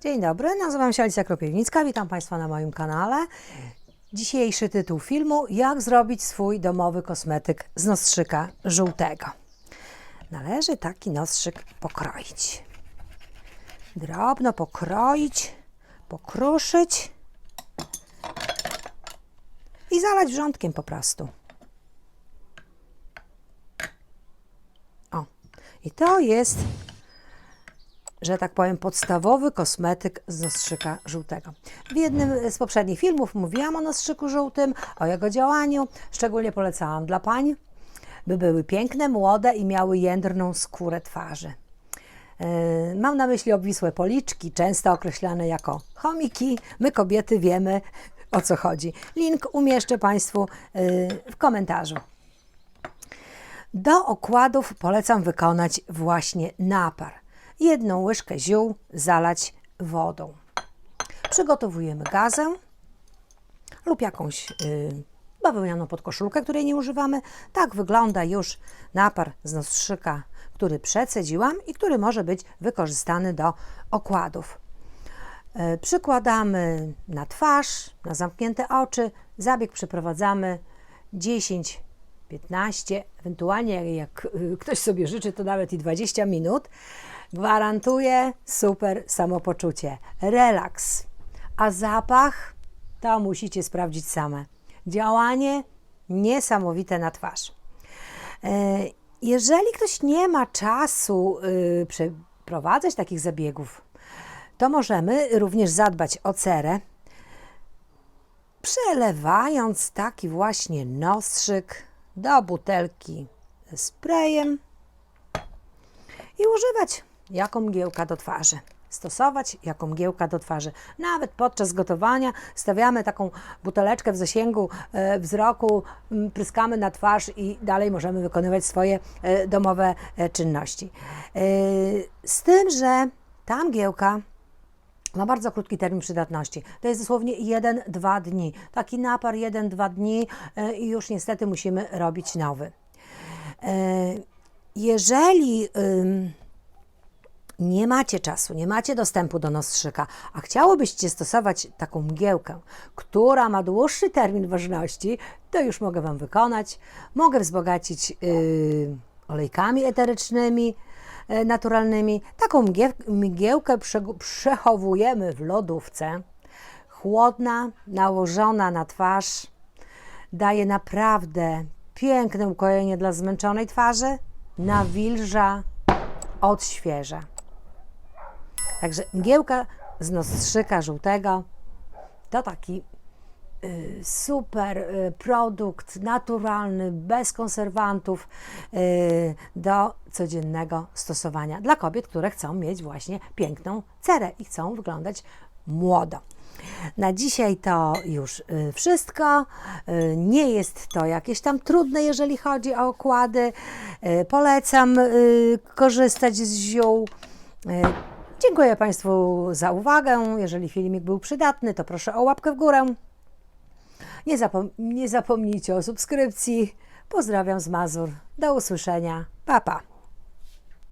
Dzień dobry, nazywam się Alicja Kropiewnicka, witam Państwa na moim kanale. Dzisiejszy tytuł filmu: Jak zrobić swój domowy kosmetyk z nostrzyka żółtego. Należy taki nostrzyk pokroić. Drobno pokroić, pokruszyć i zalać wrzątkiem po prostu. O, i to jest że tak powiem, podstawowy kosmetyk z nostrzyka żółtego. W jednym z poprzednich filmów mówiłam o nostrzyku żółtym, o jego działaniu. Szczególnie polecałam dla pań, by były piękne, młode i miały jędrną skórę twarzy. Yy, Mam na myśli obwisłe policzki, często określane jako chomiki. My kobiety wiemy o co chodzi. Link umieszczę Państwu yy, w komentarzu. Do okładów polecam wykonać właśnie napar. Jedną łyżkę ziół zalać wodą. Przygotowujemy gazę lub jakąś yy, bawełnianą podkoszulkę, której nie używamy. Tak wygląda już napar z nostrzyka, który przecedziłam i który może być wykorzystany do okładów. Yy, Przykładamy na twarz, na zamknięte oczy. Zabieg przeprowadzamy 10 15, ewentualnie jak ktoś sobie życzy, to nawet i 20 minut. Gwarantuje super samopoczucie, relaks. A zapach to musicie sprawdzić same. Działanie niesamowite na twarz. E, Jeżeli ktoś nie ma czasu y, przeprowadzać takich zabiegów, to możemy również zadbać o cerę, przelewając taki właśnie nostrzyk do butelki sprayem i używać jako mgiełka do twarzy. Stosować jako mgiełka do twarzy. Nawet podczas gotowania stawiamy taką buteleczkę w zasięgu e, wzroku, pryskamy na twarz i dalej możemy wykonywać swoje e, domowe e, czynności. Z tym, że ta mgiełka ma bardzo krótki termin przydatności. To jest dosłownie 1-2 dni. Taki napar 1-2 dni i już niestety musimy robić nowy. Jeżeli nie macie czasu, nie macie dostępu do nostrzyka, a chciałobyście stosować taką mgiełkę, która ma dłuższy termin ważności, to już mogę Wam wykonać. Mogę wzbogacić yy, olejkami eterycznymi, e, naturalnymi. Taką mgiełkę prze- przechowujemy w lodówce. Chłodna, nałożona na twarz, daje naprawdę piękne ukojenie dla zmęczonej twarzy, nawilża, odświeża. Także mgiełka z nostrzyka żółtego to taki y, super y, produkt naturalny, bez konserwantów y, do codziennego stosowania dla kobiet, które chcą mieć właśnie piękną cerę i chcą wyglądać młodo. Na dzisiaj to już wszystko. Nie jest to jakieś tam trudne, jeżeli chodzi o okłady. Polecam korzystać z ziół. Dziękuję Państwu za uwagę. Jeżeli filmik był przydatny, to proszę o łapkę w górę. Nie, zapom- nie zapomnijcie o subskrypcji. Pozdrawiam z Mazur. Do usłyszenia. Pa, pa.